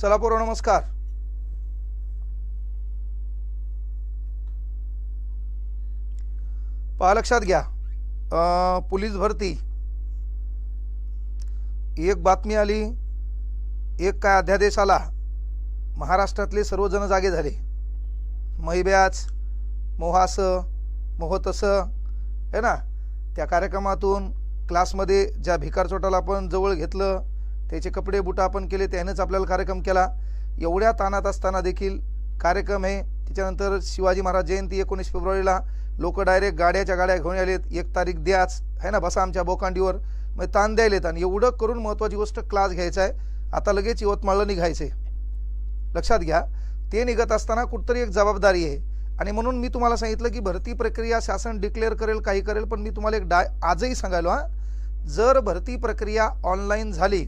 चला पोरो नमस्कार. पहा लक्षात घ्या. पोलीस भरती. एक बातमी आली. एक काय अध्यादेश आला. महाराष्ट्रातले सर्वजण जागे झाले. महिब्याच मोहास मोहतस आहे ना? त्या कार्यक्रमातून क्लासमध्ये ज्या भिकारचोटाला आपण जवळ घेतलं त्याचे कपडे बुटा आपण केले त्यानेच आपल्याला कार्यक्रम केला. एवढ्या ताणात असताना देखील कार्यक्रम आहे त्याच्यानंतर शिवाजी महाराज जयंती एकोणीस फेब्रुवारीला लोक डायरेक्ट गाड्याच्या गाड्या घेऊन आलेत. एक तारीख द्याच है ना बसा आमच्या बोकांडीवर. मग ताण द्यायलेत आणि एवढं करून महत्त्वाची गोष्ट क्लास घ्यायचा आहे. आता लगेच यवतमाळला निघायचं आहे लक्षात घ्या ते निघत असताना कुठतरी एक जबाबदारी आहे. आणि म्हणून मी तुम्हाला सांगितलं की भरती प्रक्रिया शासन डिक्लेअर करेल काही करेल पण मी तुम्हाला एक डाय आजही सांगायलो हा. जर भरती प्रक्रिया ऑनलाईन झाली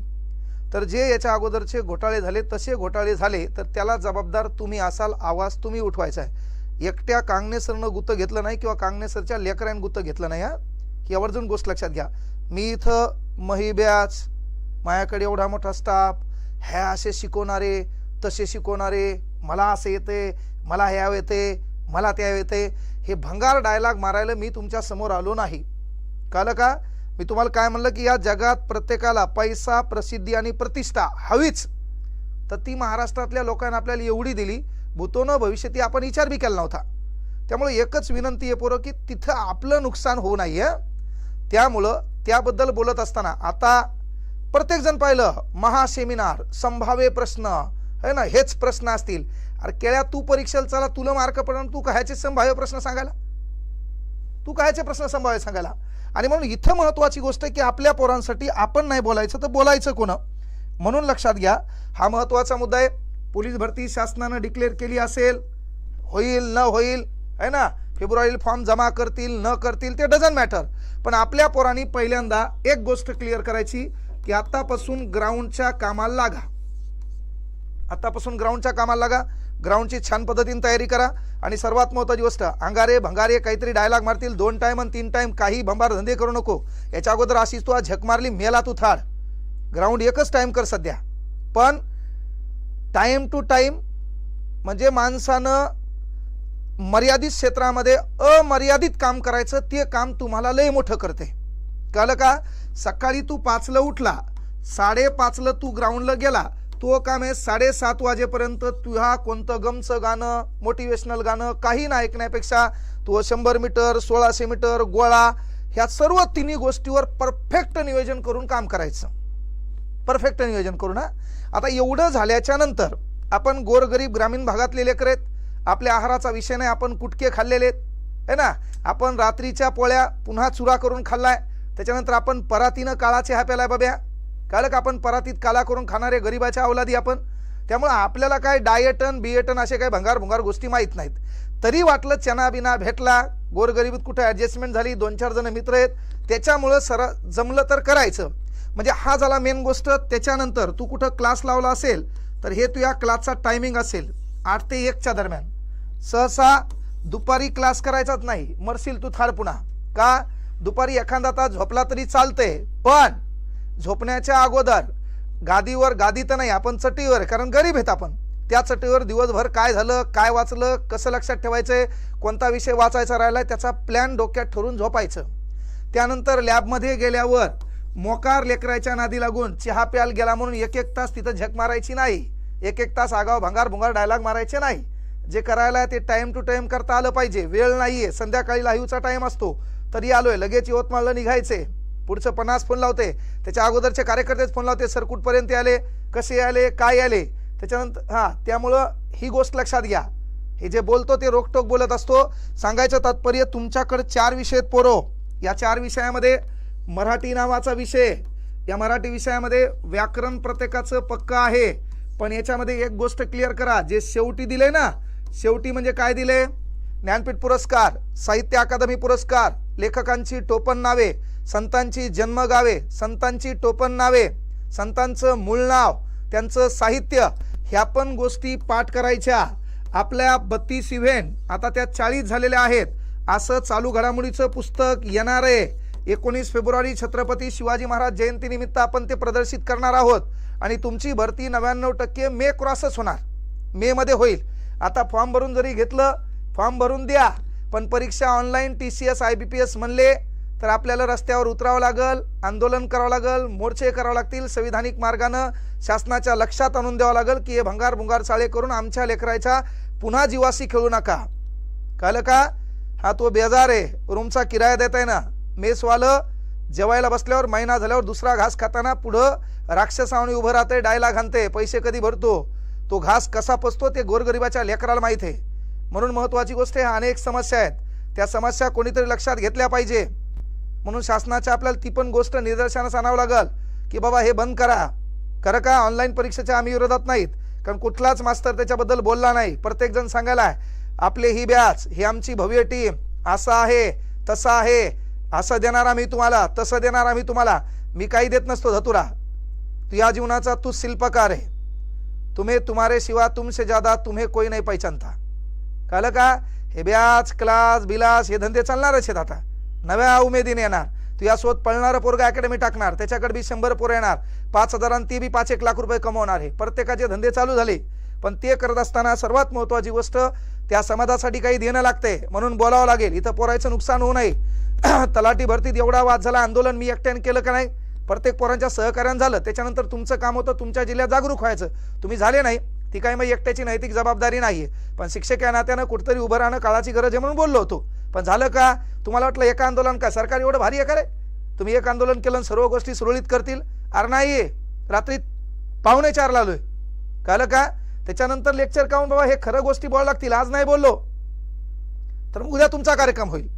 तर जे याच्या अगोदरचे घोटाळे झाले तसे घोटाळे झाले तर त्याला जबाबदार तुम्ही असाल आवाज तुम्ही उठवायचा आहे. एकट्या कांगणेसरनं गुत्त घेतलं नाही किंवा कांगणेसरच्या लेकरांनी गुत्त घेतलं नाही हा? ही आवर्जून गोष्ट लक्षात घ्या. मी इथं महिब्याच माझ्याकडे एवढा मोठा स्टाफ ह्या असे शिकवणारे तसे शिकवणारे मला असे येते मला ह्या येते मला त्या येते हे भंगार डायलॉग मारायला मी तुमच्यासमोर आलो नाही. कळलं का? मी तुम्हाला काय म्हणलं की या जगात प्रत्येकाला पैसा प्रसिद्धी आणि प्रतिष्ठा हवीच. तर ती महाराष्ट्रातल्या लोकांना आपल्याला एवढी दिली भूतोनं भविष्यती आपण विचार बी केला नव्हता. त्यामुळे एकच विनंती आहे पोरं की तिथं आपलं नुकसान होऊ नये आहे त्यामुळं त्याबद्दल बोलत असताना आता प्रत्येकजण पाहिलं महासेमिनार संभाव्य प्रश्न है ना हेच प्रश्न असतील. अरे केळ्या तू परीक्षेला चला तुला मार्क पडणार तू कायचे संभाव्य प्रश्न सांगायला? तू कायचे प्रश्न संभाव्य सांगायला? आणि म्हणून इथं महत्वाची गोष्ट आहे की आपल्या पोरांसाठी आपण नाही बोलायचं तर बोलायचं कोण? म्हणून लक्षात घ्या हा महत्त्वाचा मुद्दा आहे. पोलीस भरती शासनानं डिक्लेअर केली असेल होईल न होईल आहे ना? फेब्रुवारी फॉर्म जमा करतील न करतील ते डझन मॅटर पण आपल्या पोरांनी पहिल्यांदा एक गोष्ट क्लिअर करायची की आतापासून ग्राउंडच्या कामाला लागा. आतापासून ग्राउंडच्या कामाला लागा. ग्राउंडची छान पद्धतीने तयारी करा. आणि सर्वात महत्त्वाची गोष्ट अंगारे भंगारे काहीतरी डायलॉग मारतील दोन टाईम आणि तीन टाईम काही भंबार धंदे करू नको. याच्या अगोदर अशीच तू आज झक मारली मेला तू थाड. ग्राउंड एकच टाईम कर सध्या. पण टाईम टू टाईम म्हणजे माणसानं मर्यादित क्षेत्रामध्ये अमर्यादित काम करायचं ते काम तुम्हाला लय मोठं करते. कळलं का? सकाळी तू पाचलं उठला साडेपाचलं तू ग्राउंडला गेला तो काम आहे साडेसात वाजेपर्यंत तुझ्या कोणतं गमचं गाणं मोटिवेशनल गाणं काही ना ऐकण्यापेक्षा तू शंभर मीटर सोळाशे मीटर गोळा ह्या सर्व तिन्ही गोष्टीवर परफेक्ट नियोजन करून काम करायचं. परफेक्ट नियोजन करू ना आता एवढं झाल्याच्यानंतर आपण गोरगरीब ग्रामीण भागातले लेकर आहेत. आपल्या आहाराचा विषय नाही आपण कुटके खाल्लेले आहेत. है ना? आपण रात्रीच्या पोळ्या पुन्हा चुरा करून खाल्लाय. त्याच्यानंतर आपण परातीनं काळाचे हा प्यालाय बाब्या. कालक का आपण परातीत काला करून खाणारे गरीबाच्या अवलादी आपण? त्यामुळं आपल्याला काय डायटन बियटन असे काही भंगार भुंगार गोष्टी माहीत नाहीत. तरी वाटलं चना बिना भेटला गोरगरिबीत कुठं ॲडजस्टमेंट झाली दोन चार जण मित्र आहेत त्याच्यामुळं सर जमलं तर करायचं. म्हणजे हा झाला मेन गोष्ट. त्याच्यानंतर तू कुठं क्लास लावला असेल तर हे तुझ्या क्लासचा टायमिंग असेल. आठ ते एकच्या दरम्यान. सहसा दुपारी क्लास करायचाच नाही. मरशील तू थार पुन्हा. का? दुपारी एखादा तास झोपला तरी चालतंय. पण झोपण्याच्या अगोदर गादीवर गादी तर नाही आपण चटीवर कारण गरीब आहेत आपण. त्या चटीवर दिवसभर काय झालं काय वाचलं कसं लक्षात ठेवायचंय कोणता विषय वाचायचा राहिला त्याचा प्लॅन डोक्यात ठरून झोपायचं. त्यानंतर लॅबमध्ये गेल्यावर मोकार लेकरायच्या नादी लागून चहा प्यायला गेला म्हणून एक एक तास तिथं झक मारायची नाही. एक एक तास आगाव भंगार भुंगार डायलॉग मारायचे नाही. जे करायला आहे ते टाईम टू टाईम करता आलं पाहिजे. वेळ नाही आहे संध्याकाळी लाईव्हचा टाईम असतो. तरी आलोय. लगेच यवतमाळला निघायचे पुढचं पन्नास फोन लावते. त्याच्या अगोदरचे कार्यकर्तेच फोन लावते सर कुठपर्यंत आले कसे आले काय आले त्याच्यानंतर हां त्यामुळं ही गोष्ट लक्षात घ्या. हे जे बोलतो ते रोखटोक बोलत असतो. सांगायचं तात्पर्य तुमच्याकडे चार विषय आहेत पोरो. या चार विषयामध्ये मराठी नावाचा विषय. या मराठी विषयामध्ये व्याकरण प्रत्येकाचं पक्क आहे. पण याच्यामध्ये एक गोष्ट क्लिअर करा. जे शेवटी दिले ना शेवटी म्हणजे काय दिले? ज्ञानपीठ पुरस्कार साहित्य अकादमी पुरस्कार लेखकांची टोपण नावे. संतांची जन्मगावे संतांची टोपण नावे संतांचं मूळ नाव त्यांचं साहित्य ह्या पण गोष्टी पाठ करायच्या. आपल्या बत्तीस इव्हेंट आता त्या चाळीस झालेल्या आहेत. असं चालू घडामोडीचं पुस्तक येणार आहे. एकोणीस फेब्रुवारी छत्रपती शिवाजी महाराज जयंतीनिमित्त आपण ते प्रदर्शित करणार आहोत. आणि तुमची भरती नव्याण्णव टक्के मे क्रॉसच होणार. मेमध्ये होईल. आता फॉर्म भरून जरी घेतलं फॉर्म भरून द्या. पण परीक्षा online T C S I B P S म्हणले तर आपल्याला रस्त्यावर उतरावं लागल आंदोलन करावं लागल मोर्चे करावं लागतील संविधानिक मार्गानं शासनाच्या लक्षात आणून द्यावं लागेल की हे भंगार भुंगार चाळे करून आमच्या लेकराच्या पुन्हा जीवाशी खेळू नका. कळलं का? हा तो बेजार आहे. रूमचा किराया देत आहे ना. मेसवालं जेवायला बसल्यावर महिना झाल्यावर दुसरा घास खाताना पुढं राक्षसावणी उभं राहते डायला घालते. पैसे कधी भरतो? तो घास कसा पसतो ते गोरगरिबाच्या लेकराला माहीत आहे. म्हणून महत्त्वाची गोष्ट आहे अनेक समस्या आहेत. त्या समस्या कोणीतरी लक्षात घेतल्या पाहिजे. म्हणून शासनाच्या आपल्याला ती पण गोष्ट निदर्शनास आणावं लागल की बाबा हे बंद करा. खरं का? ऑनलाईन परीक्षेच्या आम्ही विरोधात नाहीत. कारण कुठलाच मास्तर त्याच्याबद्दल बोलला नाही. प्रत्येकजण सांगायला आहे आपले ही बॅच ही आमची भव्य टीम. असं आहे तसं आहे. असं देणार आम्ही तुम्हाला तसं देणार आम्ही तुम्हाला. मी काही देत नसतो धतुरा. तू या जीवनाचा तू शिल्पकार आहे. तुम्ही तुम्हारे शिवा तुमसे ज्यादा तुम्हे कोई नाही पहिचानता कळलं का? हे ब्याज क्लास बिलास हे धंदे चालणारच आहेत आता. नव्या उमेदीने येणार. तू यासोबत पळणारं पोरगा अकॅडमी टाकणार. त्याच्याकडे बी शंभर पोरं येणार. पाच हजारांनी ती बी पाच एक लाख रुपये कमवणार आहे. प्रत्येकाचे धंदे चालू झाले. पण ते करत असताना सर्वात महत्त्वाची गोष्ट त्या समाजासाठी काही देणं लागते म्हणून बोलावं लागेल. इथं पोरायचं नुकसान होऊ नये. तलाठी भरतीत एवढा वाद झाला आंदोलन मी एकट्याने केलं का नाही? प्रत्येक पोरांच्या सहकार्यानं झालं. त्याच्यानंतर तुमचं काम होतं तुमच्या जिल्ह्यात जागरूक व्हायचं. तुम्ही झाले नाही. ती काही मग एकट्याची नैतिक जबाबदारी नाहीये. पण शिक्षक या नात्यानं कुठतरी उभं राहणं काळाची गरज आहे म्हणून बोललो होतो. पण झालं का? तुम्हाला वाटलं एक आंदोलन काय सरकार एवढं भारी आहे का रे? तुम्ही एक आंदोलन केलं आणि सर्व गोष्टी सुरळीत करतील? अरे नाही. रात्री पाहुणे चारला आलोय. कळलं का? त्याच्यानंतर लेक्चर काऊन बाबा हे खरं गोष्टी बोलावं लागतील. आज नाही बोललो. तर मग उद्या तुमचा कार्यक्रम होईल.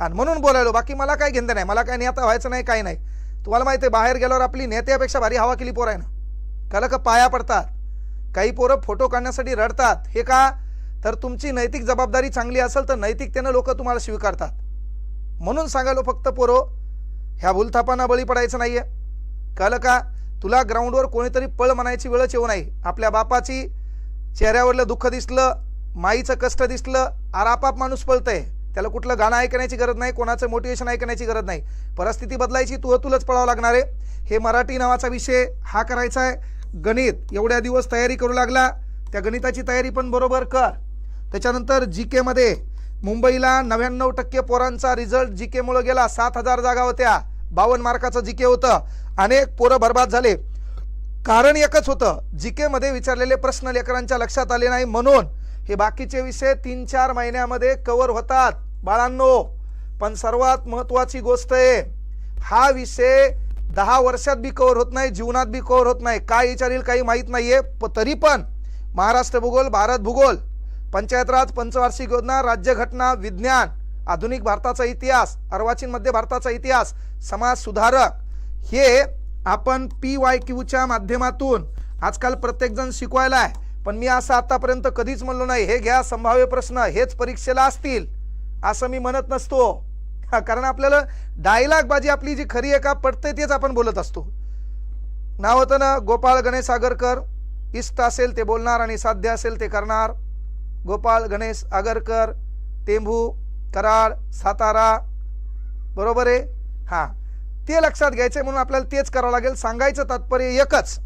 आणि म्हणून बोलायलो. बाकी मला काय घेणं नाही मला काय नेता व्हायचं नाही काही नाही. तुम्हाला माहिती आहे बाहेर गेल्यावर आपली नेत्यापेक्षा भारी हवा केली पोर आहे ना. कळलं का? पाया पडतात. काही पोरं फोटो काढण्यासाठी रडतात. हे का? तर तुमची नैतिक जबाबदारी चांगली असेल तर नैतिकतेनं लोक तुम्हाला स्वीकारतात. म्हणून सांगालो फक्त पोरो ह्या भूलथापांना बळी पडायचं नाहीये. कळलं का? तुला ग्राउंडवर कोणीतरी पळ म्हणायची वेळच येऊ नाही. आपल्या बापाची चेहऱ्यावरलं दुःख दिसलं माईचं कष्ट दिसलं आरापाप माणूस पळतंय. त्याला कुठलं गाणं ऐकण्याची गरज नाही कोणाचं मोटिवेशन ऐकण्याची गरज नाही. परिस्थिती बदलायची तू अतुलच पळावं लागणार आहे. हे मराठी नावाचा विषय हा करायचा आहे गणित एवढ्या दिवस तयारी करू लागला. त्या गणिताची तयारी पण बरोबर कर. त्याच्यानंतर जी केमध्ये मुंबईला नव्याण्णव टक्के पोरांचा रिझल्ट जी केमुळं गेला. सात हजार जागा होत्या. बावन्न मार्काचं जी के होतं. अनेक पोरं बर्बाद झाले. कारण एकच होतं. जी केमध्ये विचारलेले प्रश्न लेकरांच्या लक्षात आले नाही म्हणून हे बाकीचे विषय तीन चार महिन्यामध्ये कव्हर होतात. बाळांनो पण सर्वात महत्वाची गोष्ट आहे हा विषय दहा वर्षात बी कव्हर होत नाही जीवनात बी कव्हर होत नाही. काय विचारील काही माहीत नाही प- तरी पण महाराष्ट्र भूगोल भारत भूगोल पंचायत राज पंचवार्षिक योजना राज्यघटना विज्ञान आधुनिक भारताचा इतिहास अर्वाचीन मध्य भारताचा इतिहास समाज सुधारक हे आपण पी वाय क्यूच्या माध्यमातून आजकाल प्रत्येकजण शिकवायला आहे. पण मी असं आतापर्यंत कधीच म्हणलो नाही. हे घ्या संभाव्य प्रश्न हेच परीक्षेला असतील असं मी म्हणत नसतो. कारण आपल्याला डायलॉग बाजी आपली जी खरी आहे का पडते तेच आपण बोलत असतो. नाव होतं ना गोपाळ गणेश आगरकर इष्ट असेल ते बोलणार आणि साध्य असेल ते करणार. गोपाळ गणेश आगरकर टेंभू कराड सातारा. बरोबर आहे? हां. ते लक्षात घ्यायचंय म्हणून आपल्याला तेच करावं लागेल. सांगायचं तात्पर्य एकच.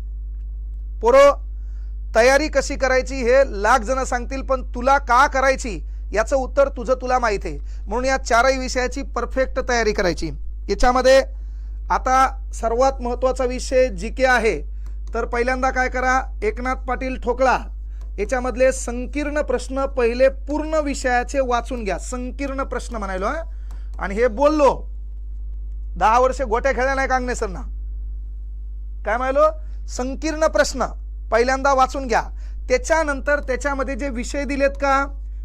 पोरो तयारी कशी करायची हे लाख जण सांगतील पण तुला का करायची याचं उत्तर तुझं तुला माहीत आहे. म्हणून या चारही विषयाची परफेक्ट तयारी करायची. याच्यामध्ये आता सर्वात महत्त्वाचा विषय जी के आहे. तर पहिल्यांदा काय करा एकनाथ पाटील ठोकळा. याच्यामधले संकीर्ण प्रश्न पहिले पूर्ण विषयाचे वाचून घ्या. संकीर्ण प्रश्न म्हणायलो हा. आणि हे बोललो. दहा वर्ष गोट्या खेळल्या नाही कांगणे सरना काय म्हणालो? संकीर्ण प्रश्न पहिल्यांदा वाचून घ्या. त्याच्यानंतर त्याच्यामध्ये जे विषय दिलेत का?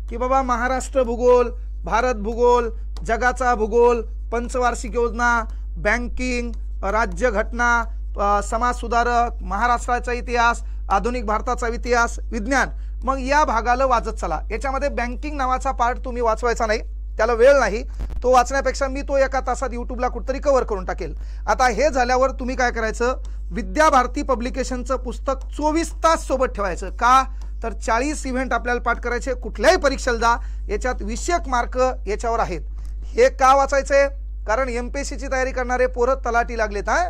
की बाबा महाराष्ट्र भूगोल भारत भूगोल जगाचा भूगोल पंचवार्षिक योजना बँकिंग राज्यघटना अ, समाज सुधारक महाराष्ट्राचा इतिहास आधुनिक भारताचा इतिहास विज्ञान मग या भागाला वाचत चला. याच्यामध्ये बँकिंग नावाचा पार्ट तुम्ही वाचवायचा नाही त्याला वेळ नाही. तो वाचण्यापेक्षा मी तो एका तासात यूट्यूबला कुठतरी कव्हर करून टाकेल. आता हे झाल्यावर तुम्ही काय करायचं? विद्या भारती पब्लिकेशनचं पुस्तक चोवीस तास सोबत ठेवायचं. का? तर चाळीस इव्हेंट आपल्याला पाठ करायचे. कुठल्याही परीक्षेला जा. याच्यात विषयक मार्क याच्यावर आहेत. हे का वाचायचे? कारण एम पी एस सीची तयारी करणारे पोरं तलाठी लागलेत हा?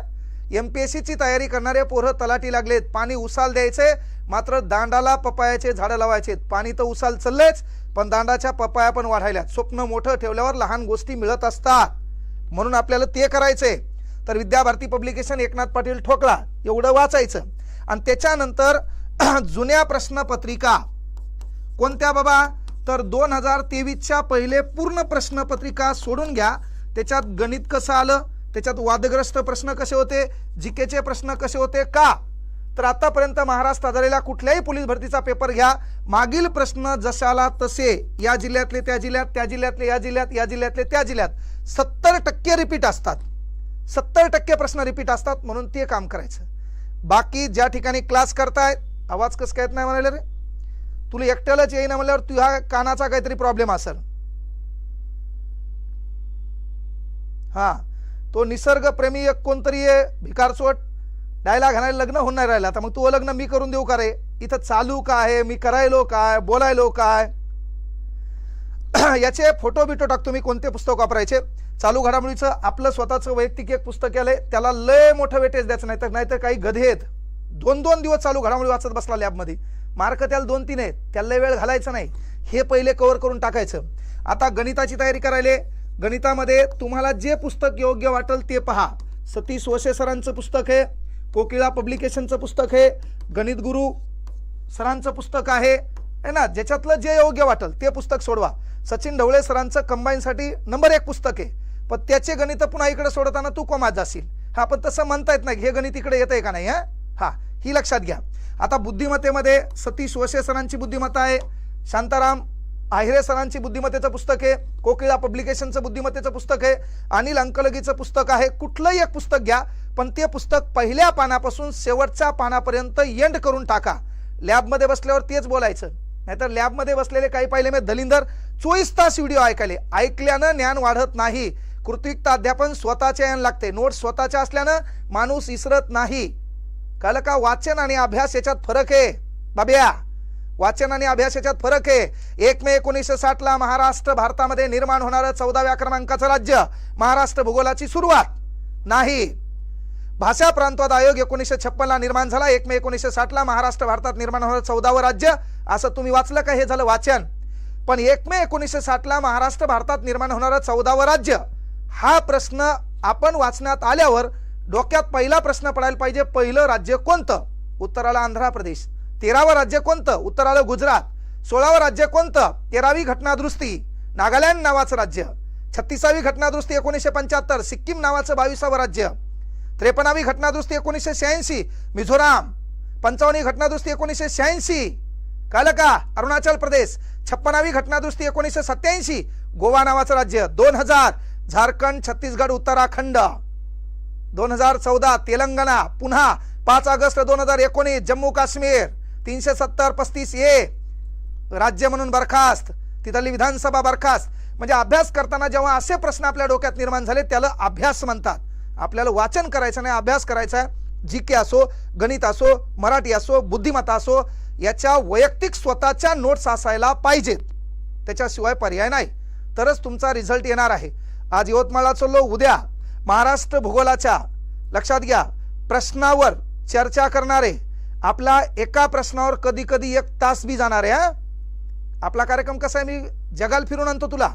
एम पी एस सीची तयारी करणारे पोरं तलाटी लागलेत. पाणी उसाल द्यायचे मात्र दांडाला पपायाचे झाडं लावायचे पाणी तर उसाल चाललेच पण दांडाच्या पपाया पण वाढायला स्वप्न मोठं ठेवल्यावर लहान गोष्टी मिळत असतात. म्हणून आपल्याला ते करायचे तर विद्याभारती पब्लिकेशन एकनाथ पाटील ठोकळा एवढं वाचायचं. आणि त्याच्यानंतर जुन्या प्रश्नपत्रिका. कोणत्या बाबा? तर दोन हजार तेवीसच्या पहिले पूर्ण प्रश्नपत्रिका सोडून घ्या. त्याच्यात गणित कसं आलं? त्याच्यात वादग्रस्त प्रश्न कसे होते? जिकेचे प्रश्न कसे होते? का? तर आतापर्यंत महाराष्ट्रात झालेल्या कुठल्याही पोलीस भरतीचा पेपर घ्या. मागील प्रश्न जशाला तसे या जिल्ह्यातले त्या जिल्ह्यात त्या जिल्ह्यातले या जिल्ह्यात या जिल्ह्यातले त्या जिल्ह्यात. सत्तर टक्के रिपीट असतात. सत्तर टक्के प्रश्न रिपीट असतात म्हणून ते काम करायचं. बाकी ज्या ठिकाणी क्लास करतायत आवाज कसं काय येत नाही म्हणाले रे? तुला एकट्यालाच येईना म्हणल्यावर तुझ्या कानाचा काहीतरी प्रॉब्लेम असेल. हां. तो निसर्गप्रेमी एक कोणतरी आहे भिकारसोट डायला घालायला लग्न होऊन नाही राहिला. तर मग तू लग्न मी करून देऊ का रे? इथं चालू काय आहे? मी करायलो काय बोलायलो काय याचे फोटो बिटो टाकतो मी कोणते पुस्तक वापरायचे? चालू घडामोडीचं आपलं स्वतःचं वैयक्तिक एक पुस्तक आलंय त्याला लय मोठं वेटेज द्यायचं नाही तर नाहीतर काही गधे आहेत दोन दोन दिवस चालू घडामोडी वाचत बसला लॅबमध्ये मार्क त्याला दोन तीन आहेत. त्याला लय वेळ घालायचा नाही. हे पहिले कव्हर करून टाकायचं. आता गणिताची तयारी करायला. गणितामध्ये तुम्हाला जे पुस्तक योग्य वाटेल ते पहा. सतीश वशे सरांचं पुस्तक आहे. कोकिळा पब्लिकेशनचं पुस्तक आहे. गणित गुरु सरांचं पुस्तक आहे. है ना? ज्याच्यातलं जे योग्य वाटेल ते पुस्तक सोडवा. सचिन ढवळे सरांचं कंबाईनसाठी नंबर एक पुस्तक आहे. पण त्याचे गणित पुन्हा इकडे सोडताना तू कोमात जाशील. हा पण तसं म्हणता येत नाही. हे गणित इकडे येतंय का नाही हा? हां ही लक्षात घ्या. आता बुद्धिमत्तेमध्ये सतीश वशे सरांची बुद्धिमत्ता आहे. शांताराम आहिरे सरांची बुद्धिमत्तेचं पुस्तक आहे कोकिळा पब्लिकेशनचं बुद्धिमत्तेचं पुस्तक आहे अनिल अंकलगीचं पुस्तक आहे. कुठलंही एक पुस्तक घ्या पण ते पुस्तक पहिल्या पानापासून शेवटच्या पानापर्यंत एंड करून टाका. लॅबमध्ये बसल्यावर तेच बोलायचं. नाहीतर लॅबमध्ये बसलेले काही पाहिले मी दलिंदर चोवीस तास व्हिडिओ ऐकायले. ऐकल्यानं ज्ञान वाढत नाही. कृतिकता अध्यापन स्वतःच्या यान लागते. नोट्स स्वतःच्या असल्यानं माणूस इसरत नाही. कळलं का वाचन आणि अभ्यास याच्यात फरक आहे. बाब्या! वाचन आणि अभ्यास याच्यात फरक आहे. एक मे एकोणीसशे साठ ला महाराष्ट्र भारतामध्ये निर्माण होणारं चौदाव्या क्रमांकाचं राज्य महाराष्ट्र भूगोलाची सुरुवात. नाही. भाषा प्रांतवाद आयोग एकोणीसशे छप्पन ला निर्माण झाला. एक मे एकोणीसशे साठ ला महाराष्ट्र भारतात निर्माण होणारं चौदावं राज्य. असं तुम्ही वाचलं का? हे झालं वाचन. पण एक मे एकोणीसशे साठ ला महाराष्ट्र भारतात निर्माण होणारं चौदावं राज्य. हा प्रश्न आपण वाचण्यात आल्यावर डोक्यात पहिला प्रश्न पडायला पाहिजे पहिलं राज्य कोणतं? उत्तराला आंध्र प्रदेश. तेरावं राज्य कोणतं? उत्तर आलं गुजरात. सोळावं राज्य कोणतं? तेरावी घटनादुरुस्ती. नागालँड नावाचं राज्य. छत्तीसावी घटनादुरुस्ती एकोणीसशे पंच्याहत्तर. सिक्कीम नावाचं बावीसावं राज्य. त्रेपन्नावी घटनादुरुस्ती एकोणीसशे शहाऐंशी. मिझोराम. पंचावन्नी घटनादुरुस्ती एकोणीसशे शहाऐंशी. कळलं का अरुणाचल प्रदेश. छप्पनावी घटनादुरुस्ती एकोणीसशे सत्याऐंशी. गोवा नावाचं राज्य. दोन हजार. झारखंड छत्तीसगड उत्तराखंड. दोन हजार चौदा तेलंगणा. पुन्हा पाच ऑगस्ट दोन हजार एकोणीस जम्मू काश्मीर तीनशे सत्तर पस्तीस ए. राज्य म्हणून बरखास्त. तिथली विधानसभा बरखास्त. म्हणजे अभ्यास करताना जेव्हा असे प्रश्न आपल्या डोक्यात निर्माण झाले त्याला अभ्यास म्हणतात. आपल्याला वाचन करायचं नाही अभ्यास करायचा आहे. जी के असो गणित असो मराठी असो बुद्धिमत्ता असो याच्या वैयक्तिक स्वतःच्या नोट्स असायला पाहिजेत. त्याच्याशिवाय पर्याय नाही. तरच तुमचा रिझल्ट येणार आहे. आज यवतमाळला चाललो उद्या महाराष्ट्र भूगोलाच्या लक्षात घ्या. प्रश्नावर चर्चा करणारे आपला एका प्रश्नावर कधी कधी एक तास बी जाणार आहे आपला कार्यक्रम कसा आहे? मी जगाल फिरून आणतो तुला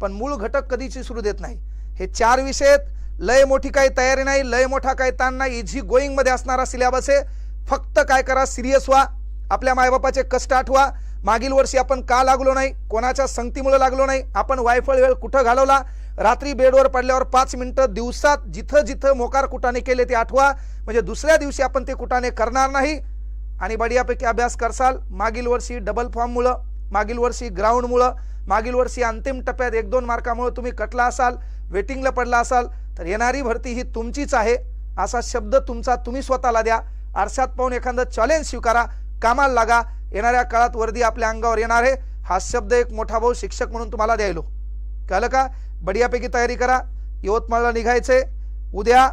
पण मूळ घटक कधीची सुरू देत नाही. हे चार विषय आहेत. लय मोठी काही तयारी नाही लय मोठा काही ताण नाही. इझी गोईंगमध्ये असणारा सिलेबस आहे. फक्त काय करा सिरियस व्हा. आपल्या मायबापाचे कष्ट आठवा. मागील वर्षी आपण का लागलो नाही? कोणाच्या संगतीमुळे लागलो नाही? आपण वायफळ वेळ कुठं घालवला? रात्री बेडवर पडल्यावर पाच मिनिटं दिवसात जिथं जिथं मोकार कुटाने केले ते आठवा. म्हणजे दुसऱ्या दिवशी आपण ते कुटाने करणार नाही. आणि बढियापैकी अभ्यास करसाल मागील वर्षी डबल फॉर्ममुळं मागील वर्षी ग्राउंडमुळं मागील वर्षी अंतिम टप्प्यात एक दोन मार्कामुळं तुम्ही कटला असाल वेटिंगला पडला असाल तर येणारी भरती ही तुमचीच आहे. असा शब्द तुमचा तुम्ही स्वतःला द्या. आरशात पाहून एखादं चॅलेंज स्वीकारा कामाला लागा. येणाऱ्या काळात वर्दी आपल्या अंगावर येणार आहे. हा शब्द एक मोठा भाऊ शिक्षक म्हणून तुम्हाला द्यायलो. कळलं का? बढियापैकी तयारी करा. यवतमाळला निघायचे उद्या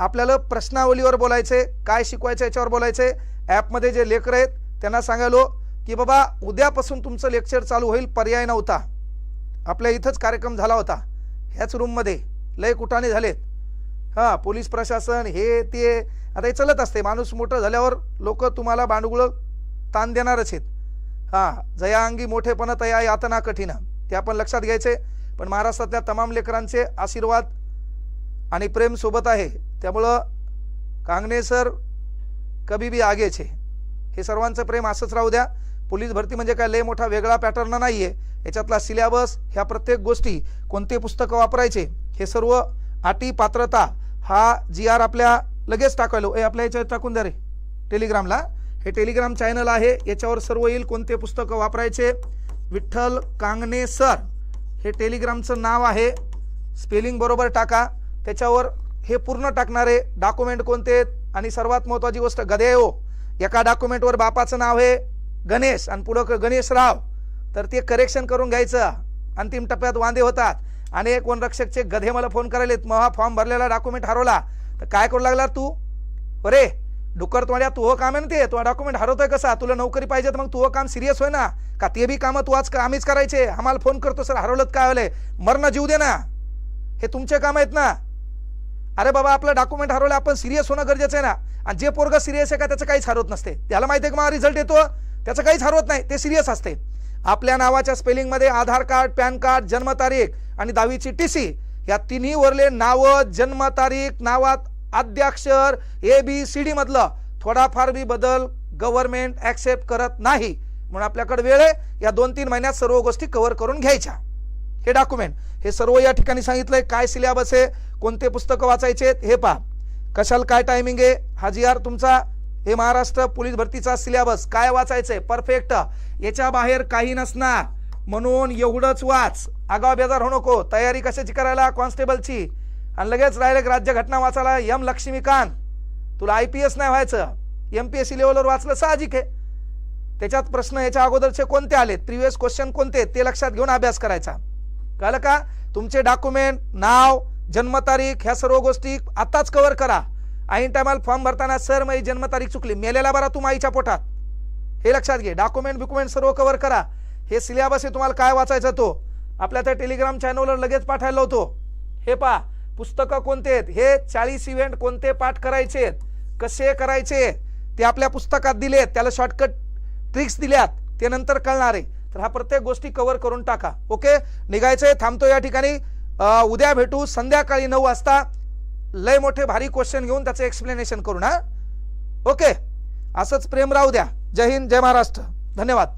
आपल्याला प्रश्नावलीवर बोलायचे काय शिकवायचं याच्यावर बोलायचे ॲपमध्ये जे लेकर आहेत त्यांना सांगायलो की बाबा उद्यापासून तुमचं लेक्चर चालू होईल पर्याय नव्हता. आपल्या इथंच कार्यक्रम झाला होता. ह्याच रूममध्ये. लय कुठाने झालेत. हां पोलीस प्रशासन हे ते. आता हे चलत असते. माणूस मोठं झाल्यावर लोक तुम्हाला बांडगुळं ताण देणारच आहेत. हां जया अंगी मोठेपणा तया यातना कठीण. ते आपण लक्षात घ्यायचे. पण महाराष्ट्रातल्या तमाम लेकरांचे आशीर्वाद आणि प्रेम सोबत आहे. त्यामुळं कांगणे सर कभी भी आगे छे। हे सर्वांचं प्रेम असंच राहू द्या. पोलीस भरती म्हणजे काय? लय मोठा वेगळा पॅटर्न नाही आहे याच्यातला सिलेबस ह्या प्रत्येक गोष्टी कोणते पुस्तकं वापरायचे हे सर्व अटी पात्रता हा जी आर आपल्या लगेच टाकायलो. ए आपल्या याच्यावर टाकून द्या रे. टेलिग्रामला. हे टेलिग्राम चॅनल आहे. याच्यावर सर्व येईल कोणते पुस्तकं वापरायचे. विठ्ठल कांगणे सर. हे टेलिग्रामचं नाव आहे. स्पेलिंग बरोबर टाका. त्याच्यावर हे पूर्ण टाकणारे डॉक्युमेंट कोणते? आहेत आणि सर्वात महत्त्वाची गोष्ट गदे एका डॉक्युमेंटवर बापाचं नाव आहे गणेश आणि पुढं गणेशराव. तर ते करेक्शन करून घ्यायचं. अंतिम टप्प्यात वांदे होतात. आणि एक वन रक्षकचे गधे मला फोन करायलेत. मग हा फॉर्म भरलेला डॉक्युमेंट हरवला. तर काय करू लागला तू? अरे डुकर तुम्हाला तू हो काम आहे ना ते. तो डॉक्युमेंट हरवतोय कसा? तुला नोकरी पाहिजे तर मग तू हो काम सिरियस होय ना? का ते बी कामं तू आज आम्हीच करायचे? आम्हाला फोन करतो सर. हरवलं काय होलंय मरणं जीव दे ना. हे तुमचे काम आहेत ना? अरे बाबा आपलं डॉक्युमेंट हरवलं आपण सिरियस होणं गरजेचं आहे ना. आणि जे पोरग सिरियस आहे का त्याचं काहीच हरवत नसते. त्याला माहिती आहे का मला रिझल्ट येतो? त्याचं काहीच हरवत नाही ते सिरियस असते. आपल्या नावाच्या स्पेलिंगमध्ये आधार कार्ड पॅन कार्ड जन्मतारीख आणि दहावीची टी सी या तिन्ही वरले नावं जन्मतारीख नावात आद्याक्षर ए बी सी डी मधलं थोडाफार बी बदल गव्हर्नमेंट ऍक्सेप्ट करत नाही. म्हणून आपल्याकडे वेळ आहे या दोन तीन महिन्यात सर्व गोष्टी कव्हर करून घ्यायच्या. हे डॉक्युमेंट हे सर्व या ठिकाणी सांगितलंय काय सिलेबस आहे कोणते पुस्तकं वाचायचे हे पहा. कशाला काय टायमिंग आहे? हाजी आर तुमचा हे महाराष्ट्र पोलीस भरतीचा सिलेबस काय वाचायचंय? परफेक्ट याच्या बाहेर काही नसणार. म्हणून एवढंच वाच. आगाव बेजार होऊ नको. तयारी कशाची करायला? कॉन्स्टेबलची आणि लगेच डायरेक्ट राज्य घटना वाचायला यम लक्ष्मीकांत. तुला आय पी एस नाही व्हायचं. एम पी एस सी लेवलवर वाचलं साहजिक आहे. त्याच्यात प्रश्न याच्या अगोदरचे कोणते आलेत? प्रिव्हियस क्वेश्चन कोणते ते लक्षात घेऊन अभ्यास करायचा. कळलं का? तुमचे डॉक्युमेंट नाव जन्मतारीख ह्या सर्व गोष्टी आताच कव्हर करा. ऐन टायमाला फॉर्म भरताना सर माझी जन्मतारीख चुकली. मेलेला बरा तू माईच्या पोटात. हे लक्षात घे. डॉक्युमेंट बिक्युमेंट सर्व कव्हर करा. हे सिलेबस आहे तुम्हाला काय वाचायचं तो? आपल्या त्या टेलिग्राम चॅनलवर लगेच पाठायला होतो हे पहा. पुस्तकं कोणते आहेत? हे चाळीस इव्हेंट कोणते पाठ करायचे आहेत? कसे करायचे ते आपल्या पुस्तकात दिलेत त्याला शॉर्टकट ट्रिक्स दिल्यात. ते नंतर कळणार आहे. तर हा प्रत्येक गोष्टी कव्हर करून टाका. ओके निघायचंय थांबतो या ठिकाणी. उद्या भेटू संध्याकाळी नऊ वाजता. लय मोठे भारी क्वेश्चन घेऊन त्याचं एक्सप्लेनेशन करू ना. ओके असंच प्रेम राहू द्या. जय हिंद जय महाराष्ट्र. धन्यवाद.